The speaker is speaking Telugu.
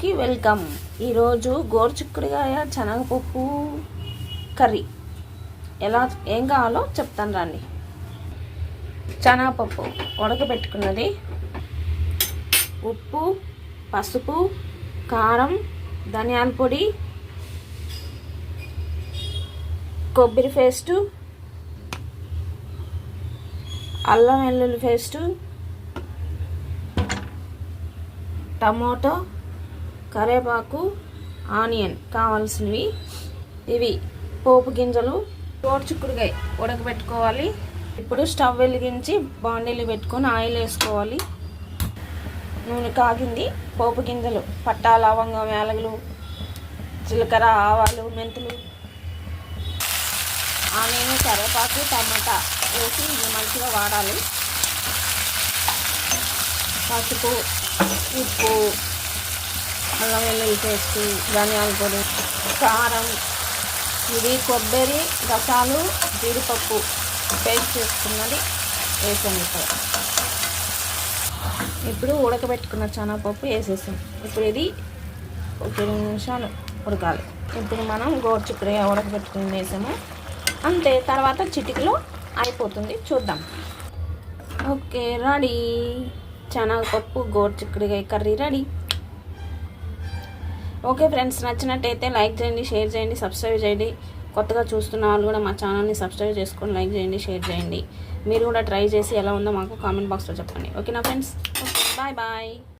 కి వెల్కమ్. ఈరోజు గోరుచిక్కుడుగాయ శనగపప్పు కర్రీ. ఎలా ఏం కావాలో చెప్తాను రండి. శనగపప్పు ఉడకబెట్టుకున్నది. ఉప్పు పసుపు కారం ధనియాల పొడి కొబ్బరి పేస్టు అల్లం వెల్లుల్లి పేస్టు టమోటో కరివేపాకు ఆనియన్ కావాల్సినవి. ఇవి పోపు గింజలు చిక్కుడుకాయ ఉడకబెట్టుకోవాలి. ఇప్పుడు స్టవ్ వెలిగించి బాండీలు పెట్టుకొని ఆయిల్ వేసుకోవాలి. నూనె కాగింది పోపు గింజలు పట్టా లవంగం యాలకులు జీలకర్ర ఆవాలు మెంతులు ఆనియన్ కరివేపాకు టమాటా వేసి ఇది మంచిగా వాడాలి. పసుపు ఉప్పు అల్లం వెల్లుల్లి పేస్ట్ ధనియాల పొడి కారం ఇది కొబ్బరి రసాలు జీడిపప్పు పేస్ట్ చేసుకున్నది వేసాను ఇప్పుడు ఇప్పుడు ఉడకబెట్టుకున్న చనగపప్పు వేసేసాం. ఇప్పుడు ఇది ఒక రెండు నిమిషాలు ఉడకాలి. ఇప్పుడు మనం గోరుచిక్కుడుగా ఉడకబెట్టుకుని వేసాము. అంతే తర్వాత చిటికలో అయిపోతుంది. చూద్దాం. Okay ready. శనగపప్పు గోరుచిక్కుడుకాయ కర్రీ రెడీ. ఓకే ఫ్రెండ్స్ నచ్చినట్టయితే లైక్ చేయండి షేర్ చేయండి సబ్స్క్రైబ్ చేయండి. కొత్తగా చూస్తున్న వాళ్ళు కూడా మా ఛానల్ని సబ్స్క్రైబ్ చేసుకొని లైక్ చేయండి షేర్ చేయండి. మీరు కూడా ట్రై చేసి ఎలా ఉందో మాకు కామెంట్ బాక్స్లో చెప్పండి. ఓకేనా ఫ్రెండ్స్? Bye bye.